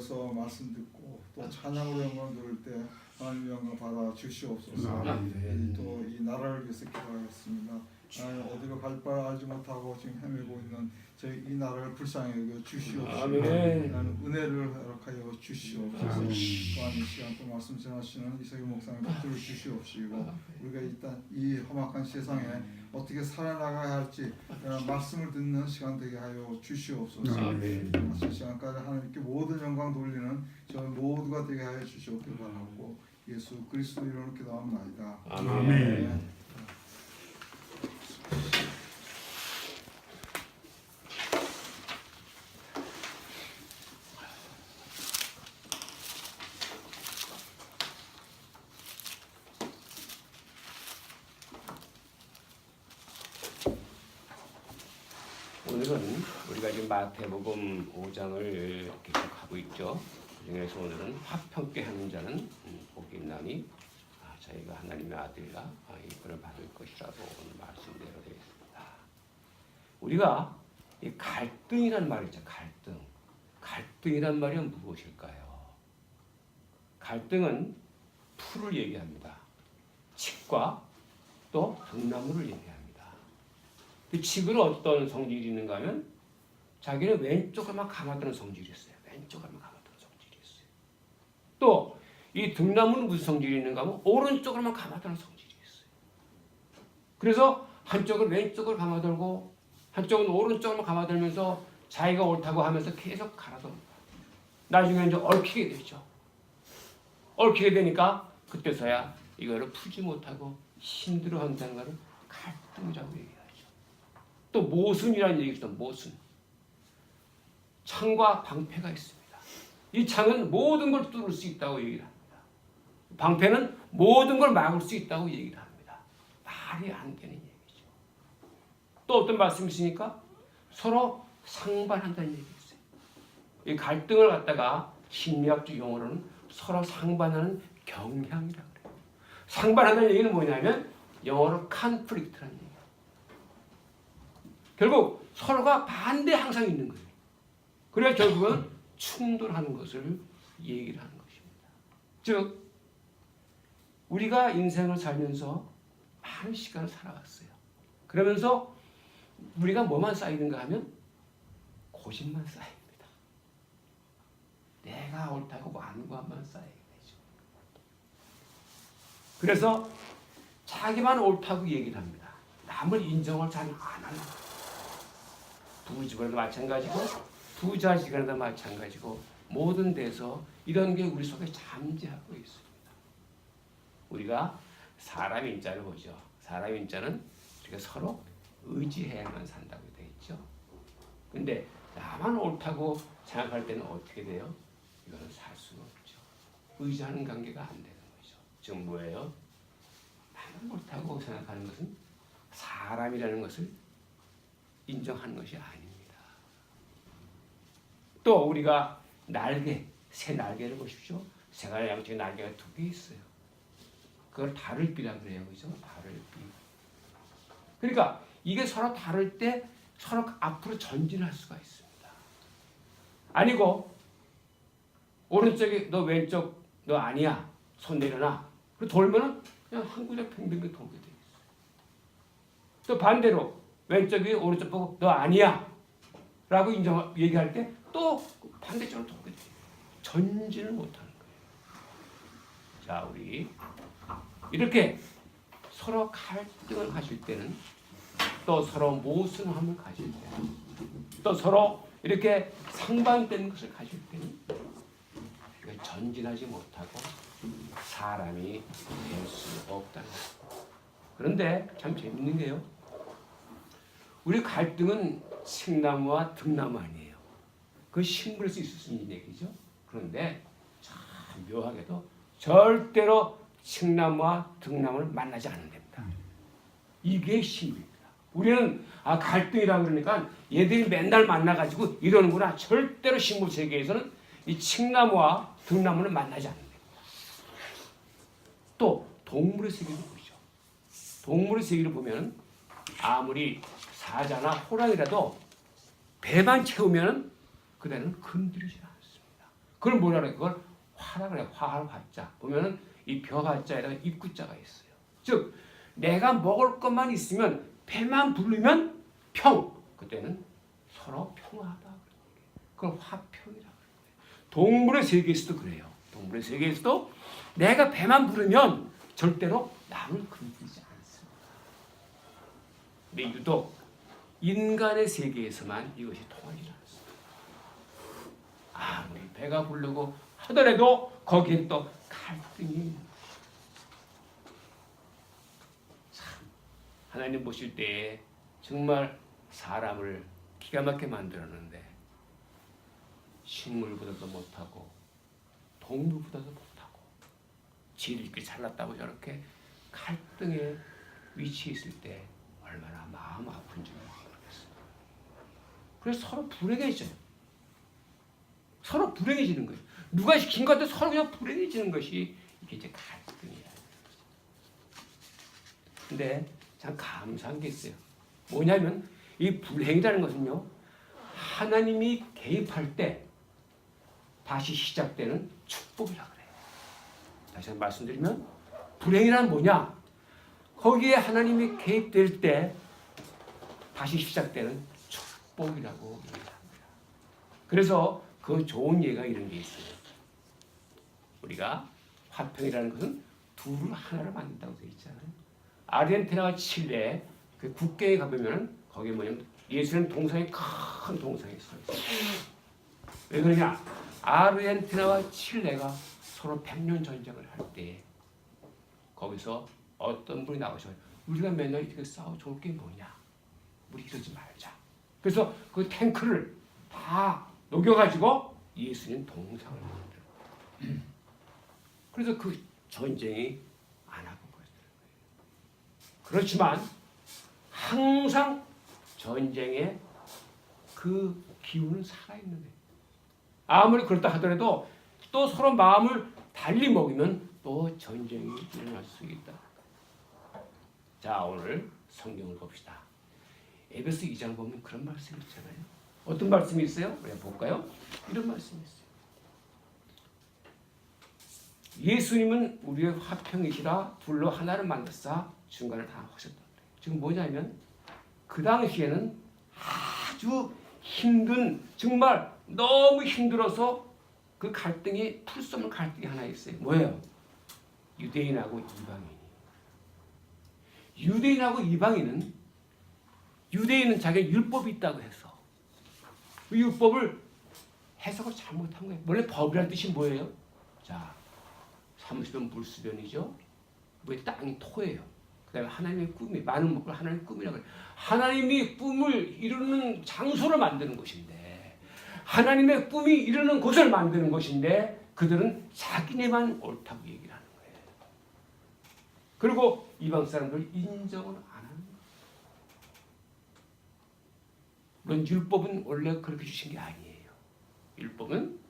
모여서 말씀 듣고 또 찬양으로 영광 들을 때 하나님 영광 받아 주시옵소서. 아멘. 또이 나라를 위해서 기도하겠습니다. 하나님 어디로 갈 바를 알지 못하고 지금 헤매고 있는 저희 이 나라를 불쌍히 여겨 주시옵소서. 하나님 은혜를 허락하여 주시옵소서. 또한 이 시간 또 말씀 전하시는 이석희 목사님 붙들어 주시옵시고 우리가 일단 이 험악한 세상에 어떻게 살아나가야 할지 어, 말씀을 듣는 시간 되게 하여 주시옵소서. 아멘. 마칠 시간까지 하나님께 모든 영광 돌리는 저 모두가 되게 하여 주시옵길 바라고 예수 그리스도 이름으로 기도합니다. 아멘. 오늘은 마태복음 5장을 계속하고 있죠. 그중에서 오늘은 화평케 하는 자는 음, 복이 있나니 아, 저희가 하나님의 아들이라 아, 이권을 받을 것이라고 오늘 말씀대로 되어 있습니다. 우리가 이 갈등이란 말이 있죠. 갈등. 갈등이란 말이 무엇일까요? 갈등은 풀을 얘기합니다. 칡과 또 등나무를 얘기합니다. 그 칡은 어떤 성질이 있는가 하면 자기는 왼쪽에만 감아두는 성질이 있어요. 왼쪽에만 감아두는 성질이 있어요. 또 이 등나무는 무슨 성질이 있는가 하면 오른쪽으로만 감아두는 성질이 있어요. 그래서 한쪽을 왼쪽으로 감아들고 한쪽은 오른쪽으로 감아들면서 자기가 옳다고 하면서 계속 갈아듭니다. 나중에 이제 얽히게 되죠. 얽히게 되니까 그때서야 이거를 풀지 못하고 힘들어 한다는 것을 갈등이라고 얘기하죠. 또 모순이라는 얘기 있어 모순. 창과 방패가 있습니다. 이 창은 모든 걸 뚫을 수 있다고 얘기를 합니다. 방패는 모든 걸 막을 수 있다고 얘기를 합니다. 말이 안 되는 얘기죠. 또 어떤 말씀이 있으니까 서로 상반한다는 얘기 있어요. 이 갈등을 갖다가 심리학적 용어로는 서로 상반하는 경향이라고 그래요. 상반하는 얘기는 뭐냐면 영어로 conflict라는 얘기예요. 결국 서로가 반대 항상 있는 거예요. 그래야 결국은 충돌하는 것을 얘기를 하는 것입니다. 즉 우리가 인생을 살면서 많은 시간을 살아왔어요. 그러면서 우리가 뭐만 쌓이는가 하면 고집만 쌓입니다. 내가 옳다고 완고함만 쌓이게 되죠. 그래서 자기만 옳다고 얘기를 합니다. 남을 인정을 잘 안 하는 거예요. 부부집안도 마찬가지고 부자지간에도 마찬가지고 모든 데서 이런 게 우리 속에 잠재하고 있습니다. 우리가 사람 인자를 보죠. 사람 인자는 우리가 서로 의지해야만 산다고 되어 있죠. 근데 나만 옳다고 생각할 때는 어떻게 돼요? 이거는 살 수가 없죠. 의지하는 관계가 안 되는 거죠. 지금 뭐예요? 나만 옳다고 생각하는 것은 사람이라는 것을 인정하는 것이 아닙니다. 또 우리가 날개, 새 날개를 보십시오. 새가 양쪽에 날개가 두 개 있어요. 그걸 다를비라 그래요, 그죠? 다를비. 그러니까 이게 서로 다를 때 서로 앞으로 전진할 수가 있습니다. 아니고 오른쪽에 너 왼쪽 너 아니야 손 내려놔. 그 돌면은 그냥 한 구석 팽팽하게 돌게 돼 있어요. 또 반대로 왼쪽이 오른쪽 보고 너 아니야 라고 인정 얘기할 때 또 반대쪽으로 돼. 전진을 못하는 거예요. 자 우리 이렇게 서로 갈등을 가질 때는 또 서로 모순함을 가질 때는 또 서로 이렇게 상반되는 것을 가질 때는 전진하지 못하고 사람이 될 수 없다는 거예요. 그런데 참 재밌는 게요. 우리 갈등은 식나무와 등나무 아니에요. 그 있을 수 있는 얘기죠. 그런데 참 묘하게도 절대로 식나무와 등나무를 만나지 않는답니다. 이게 신비입니다. 우리는 아 갈등이라 그러니까 얘들이 맨날 만나가지고 이러는구나. 절대로 식물 세계에서는 이 칡나무와 등나무는 만나지 않는다. 또 동물의 세계도 보죠. 동물의 세계를 보면 아무리 사자나 호랑이라도 배만 채우면 그대는 건드리지 않습니다. 그걸 뭐라 그래? 그걸 화라 그래. 화할 화자. 보면은 이 벼화자에다가 입구자가 있어요. 즉 내가 먹을 것만 있으면 배만 부르면 평. 그때는 서로 평화하다. 그걸 화평이라. 동물의 세계에서도 그래요. 동물의 세계에서도 내가 배만 부르면 절대로 남을 건드리지 않습니다. 근데 유독 인간의 세계에서만 이것이 않습니다. 아무리 배가 부르고 하더라도 거기엔 또 갈등이. 참 하나님 보실 때 정말 사람을 기가 막히게 만들었는데 식물보다도 못하고 동물보다도 못하고 지들끼리 잘났다고 저렇게 갈등의 위치에 있을 때 얼마나 마음 아픈지 모르겠어요. 그래서 서로 불행해져요. 서로 불행해지는 거예요. 누가 시킨 것도 서로 그냥 불행해지는 것이 이게 이제 갈등이야. 근데 참 감사한 게 있어요. 뭐냐면 이 불행이라는 것은요. 하나님이 개입할 때 다시 시작되는 축복이라 그래요. 다시 한번 말씀드리면 불행이란 뭐냐? 거기에 하나님이 개입될 때 다시 시작되는 축복이라고 얘기합니다. 그래서 그 좋은 예가 이런 게 있어요. 우리가 화평이라는 것은 둘을 하나로 만든다고 되어 있잖아요. 아르헨티나와 칠레 그 국경에 가보면 거기 뭐냐면 예수님 동상이 큰 동상이 서 있어요. 왜 그러냐? 아르헨티나와 칠레가 서로 백년 전쟁을 할 때 거기서 어떤 분이 나오셔요. 우리가 맨날 이렇게 싸워 좋을 게 뭐냐? 우리 이러지 말자. 그래서 그 탱크를 다 녹여가지고 예수님 동상을 만들어. 그래서 그 전쟁이 안 하고 그랬어요. 그렇지만 항상 전쟁에 그 기운은 살아있는 거예요. 아무리 그렇다 하더라도 또 서로 마음을 달리 먹으면 또 전쟁이 일어날 수 있다. 자 오늘 성경을 봅시다. 에베소 2장 보면 그런 말씀이 있잖아요. 어떤 말씀이 있어요? 한번 볼까요? 이런 말씀이 있어요. 예수님은 우리의 화평이시라 둘로 하나를 만드사 중간을 다 하셨다. 지금 뭐냐면 그 당시에는 아주 힘든 정말 너무 힘들어서 그 갈등이 풀 수 없는 갈등이 하나 있어요. 뭐예요? 유대인하고 이방인. 유대인하고 이방인은 유대인은 자기 율법이 있다고 해서 그 율법을 해석을 잘못한 거예요. 원래 법이란 뜻이 뭐예요? 자, 사무수변 물수변이죠. 왜 땅이 토예요. 그다음에 하나님의 꿈이 많은 먹고 하나님의 꿈이라고 해요. 하나님이 꿈을 이루는 장소를 만드는 것인데 하나님의 꿈이 이루는 곳을 만드는 것인데 그들은 자기네만 옳다고 얘기를 하는 거예요. 그리고 이방 사람들 인정을 안 하는 거예요. 물론 율법은 원래 그렇게 주신 게 아니에요. 율법은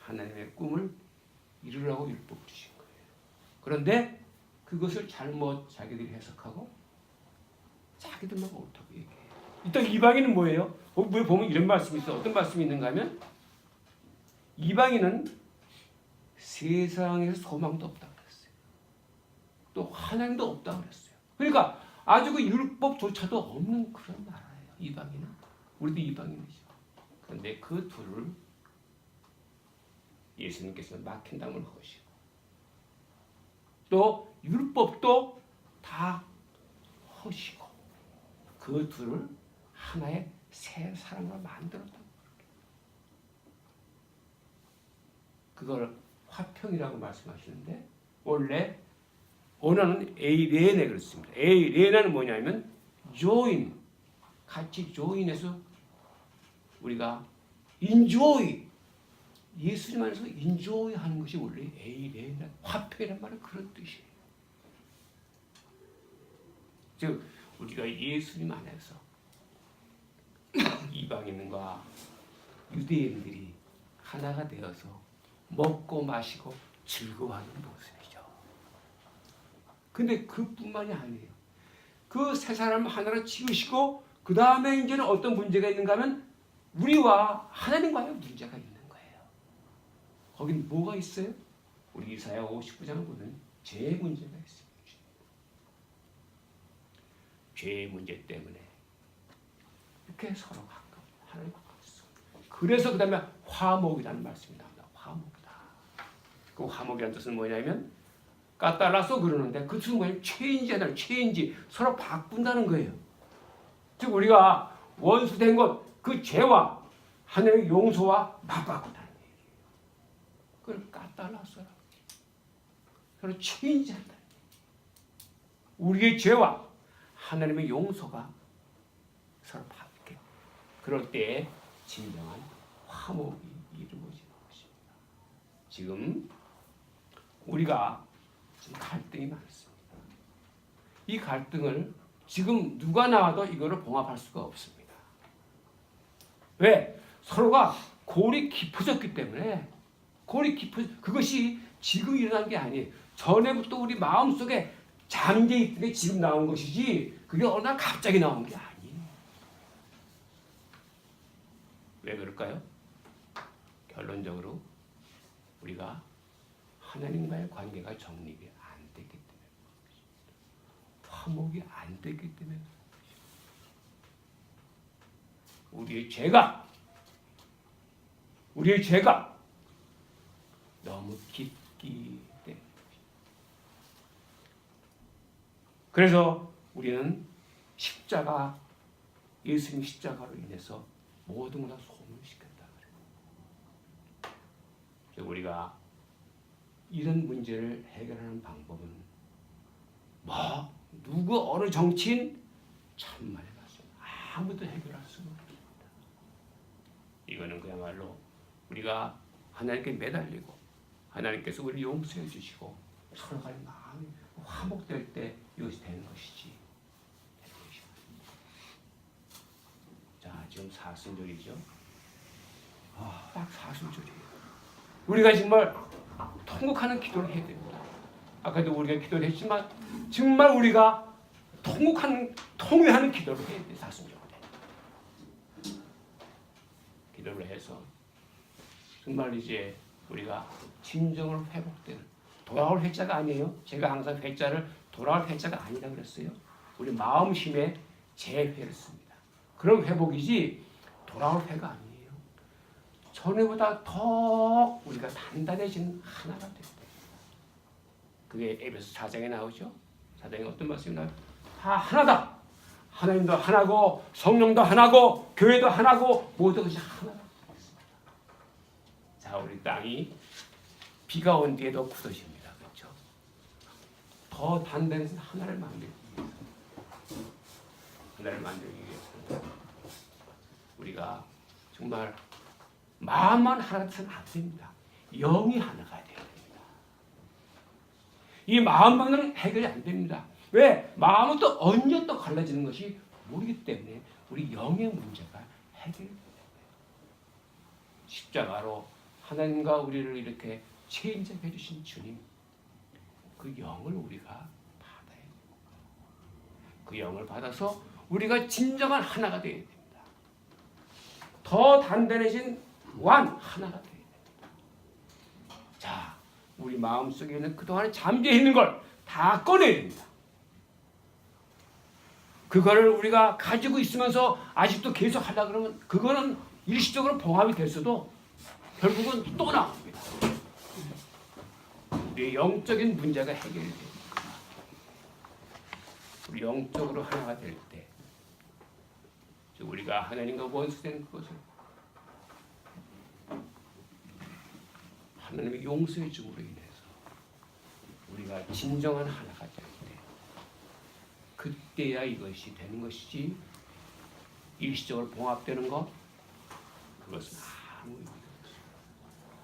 하나님의 꿈을 이루라고 율법 주신 거예요. 그런데 그것을 잘못 자기들이 해석하고 자기들만 옳다고 얘기해요. 일단 이방인은 뭐예요? 어, 왜 보면 이런 말씀이 있어. 어떤 말씀이 있는가 하면 이방인은 세상에서 소망도 없다 그랬어요. 또 하나님도 없다 그랬어요. 그러니까 아주 그 율법조차도 없는 그런 나라예요. 이방인은 우리도 이방인이죠. 그런데 그 둘을 예수님께서 막힌 담을 하시고 또 율법도 다 허시고 그 둘을 하나의 새 사람으로 만들었다. 그걸 화평이라고 말씀하시는데 원래 원어는 에이레네 그렇습니다. 에이레나는 뭐냐면 join 같이 join해서 우리가 enjoy 예수님 안에서 enjoy 하는 것이 원래 에이레나 화평이란 말은 그런 뜻이에요. 즉 우리가 예수님 안에서 이방인과 유대인들이 하나가 되어서 먹고 마시고 즐거워하는 모습이죠. 근데 그뿐만이 아니에요. 그 세 사람 하나로 지으시고 그 다음에 이제는 어떤 문제가 있는가 하면 우리와 하나님과의 문제가 있는 거예요. 거긴 뭐가 있어요? 우리 이사야 59장 보면 죄 문제가 있어요. 죄의 문제 때문에 이렇게 서로 가까워 하나님 가까웠어. 그래서 그 다음에 화목이라는 말씀이 나옵니다. 화목이다. 그 화목이라는 뜻은 뭐냐면 까따라서 그러는데 그 뭐냐면 체인지하다 체인지 서로 바꾼다는 거예요. 즉 우리가 원수된 것 그 죄와 하나님의 용서와 맞바꾼다는 얘기예요. 그걸 까따라서라. 서로 체인지한다. 우리의 죄와 하나님의 용서가 서로 바뀌게. 그럴 때 진정한 화목이 이루어지는 것입니다. 지금 우리가 지금 갈등이 많습니다. 이 갈등을 지금 누가 나와도 이거를 봉합할 수가 없습니다. 왜? 서로가 골이 깊어졌기 때문에 골이 깊어 그것이 지금 일어난 게 아니에요. 전에부터 우리 마음 속에 잠재 있던 게 지금 나온 것이지 그게 어느 날 갑자기 나온 게 아니에요. 왜 그럴까요? 결론적으로 우리가 하나님과의 관계가 정립이 안 됐기 때문에 화목이 안 됐기 때문에 우리의 죄가 우리의 죄가 너무 깊기 때문에 그래서 우리는 십자가 예수님 십자가로 인해서 모든 걸 다 소멸시켰다 그래요. 우리가 이런 문제를 해결하는 방법은 뭐 누구 어느 정치인 참말. 아무도 해결할 수가 없습니다. 이거는 그야말로 우리가 하나님께 매달리고 하나님께서 우리를 용서해 주시고 서로 간의 마음이 화목될 때 이것이 되는 것이지. 자, 지금 사순절이죠. 아, 딱 사순절이에요. 우리가 정말 통곡하는 기도를 해야 됩니다. 아까도 우리가 기도를 했지만 정말 우리가 통곡하는 통회하는 기도를 해야 돼 사순절 때. 기도를 해서 정말 이제 우리가 진정을 회복되는 돌아올 회자가 아니에요. 제가 항상 회자를 돌아올 회자가 아니라 그랬어요. 우리 마음심의 재회를 씁니다. 그런 회복이지 돌아올 회가 아니에요. 전에보다 더 우리가 단단해진 하나가 됩니다. 그게 에베소 4장에 나오죠. 4장에 어떤 말씀이 나와요? 다 하나다. 하나님도 하나고 성령도 하나고 교회도 하나고 모든 것이 하나다. 자, 우리 땅이 비가 온 뒤에도 굳어집니다. 그렇죠? 더 단단해진 하나를 만들기 위해서 하나를 만들기 위해서 우리가 정말 마음만 하나가 돼서는 안 됩니다. 영이 하나가 돼야 됩니다. 이 마음만은 해결이 안 됩니다. 왜? 마음은 또 언제 또 갈라지는 것이 모르기 때문에 우리 영의 문제가 돼요. 십자가로 하나님과 우리를 이렇게 체인적해 주신 주님 그 영을 우리가 받아야 됩니다. 그 영을 받아서 우리가 진정한 하나가 되어야 됩니다. 더 단단해진 완 하나가 우리 마음 속에 있는 그동안 잠재 있는 걸 다 꺼내야 됩니다. 그거를 우리가 가지고 있으면서 아직도 계속 하려 그러면 그거는 일시적으로 봉합이 됐어도 결국은 또 나옵니다. 우리의 영적인 문제가 해결이 됩니다. 우리 영적으로 하나가 될 때, 즉 우리가 하나님과 원수된 그것을 하나님의 용서의 줌으로 인해서 우리가 진정한 하나가 될 때, 그때야 이것이 되는 것이지 일시적으로 봉합되는 것 그것은 아무 의미가 없습니다.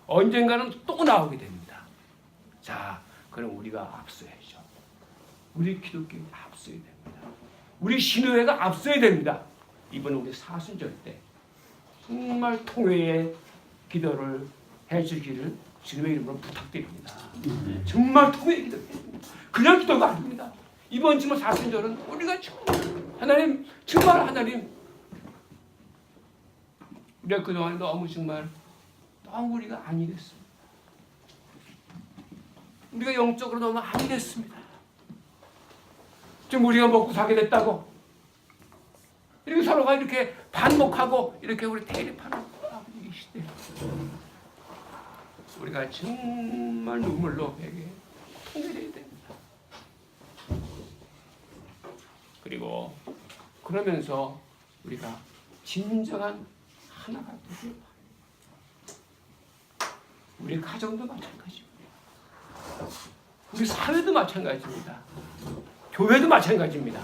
언젠가는 또 나오게 됩니다. 자, 그럼 우리가 앞서야죠. 우리 기독교인 앞서야 됩니다. 우리 신우회가 앞서야 됩니다. 이번 우리 사순절 때 정말 통회의 기도를 해주기를 주님의 이름으로 부탁드립니다. 정말 통회의 기도 그냥 기도가 아닙니다. 이번 주말 사순절은 우리가 정말 하나님 정말 하나님 우리가 그동안 너무 정말 너무 우리가 아니랬습니다. 우리가 영적으로 너무 안 됐습니다. 좀 우리가 먹고 사게 됐다고 이렇게 서로가 이렇게 반목하고 이렇게 우리 대립하는 이 시대. 우리가 정말 눈물로 베게 통일해야 됩니다. 그리고 그러면서 우리가 진정한 하나가 되길 바랍니다. 우리 가정도 마찬가지입니다. 우리 사회도 마찬가지입니다. 교회도 마찬가지입니다.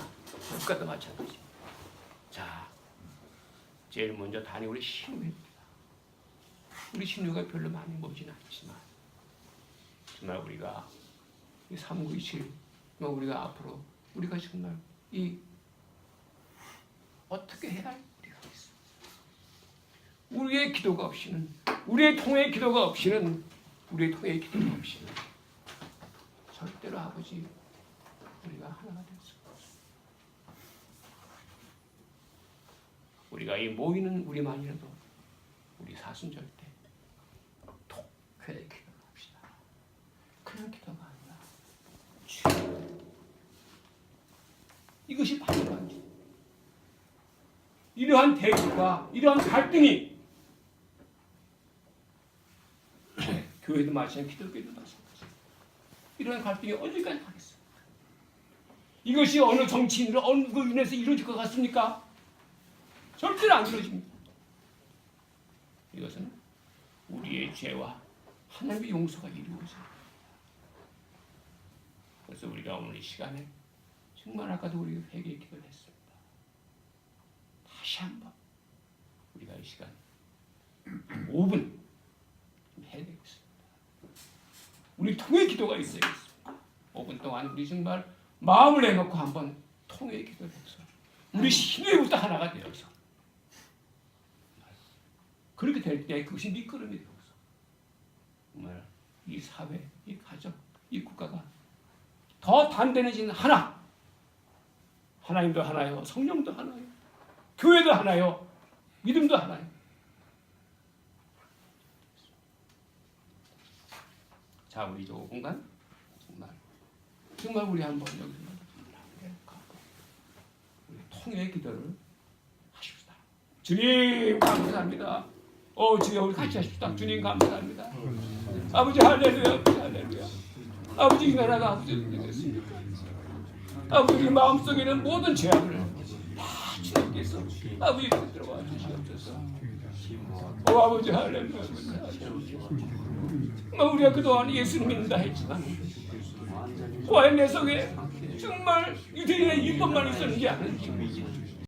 국가도 마찬가지입니다. 자, 제일 먼저 단위 우리 신우입니다. 우리 신우가 별로 많이 모지는 않지만 정말 우리가 이 3927, 정말 우리가 앞으로 우리가 정말 이 어떻게 해야 할 우리가 있어. 우리의 기도가 없이는 우리의 통의 기도가 없이는 우리의 통의 기도가 없이는 절대로 아버지 우리가 하나가 될 수가 없어. 우리가 이 모이는 우리만이라도 우리 사순절 때 독하게 기도합시다. 그냥 기도가 아니라 주 이것이 바로 반지. 이러한 대립과 이러한 갈등이 교회도 마찬가지, 기독교도 마찬가지. 이러한 갈등이 언제까지 가겠습니까? 이것이 어느 정치인으로 어느 그 인해서 이루어질 것 같습니까? 절대로 안 이루어집니다. 이것은 우리의 죄와 하나님의 용서가 이루어져요. 그래서 우리가 오늘 이 시간에 정말 아까도 우리가 회개 기도를 했습니다. 다시 한번 우리가 이 시간 5분 해야 되겠습니다. 우리 통의 기도가 있어야겠습니다. 5분 동안 우리 정말 마음을 내놓고 한번 통의 기도를 해서 우리 신뢰부터 하나가 되어서 그렇게 될 때 그것이 밑거름이 되어서 정말 이 사회, 이 가정, 이 국가가 더 단단해지는 하나. 하나님도 하나요? 성령도 하나요? 교회도 하나요? 믿음도 하나요? 자 우리 저 공간? 정말. 정말 우리 한번 여기서 통의 기도를 하십시다. 주님 감사합니다 어 주여 우리 같이 하십시다. 주님 감사합니다. 아버지 할렐루야 할렐루야. 아버지 이 나라가 아버지 되겠습니다. 아버지 마음속에 는 모든 죄악을 다 주님께서 아버지 들어와 주시옵소서. 오 아버지 할렐루야. 정말 우리가 그동안 예수 믿는다 했지만 과연 내 속에 정말 유대인의 율법만 있었는지 아는지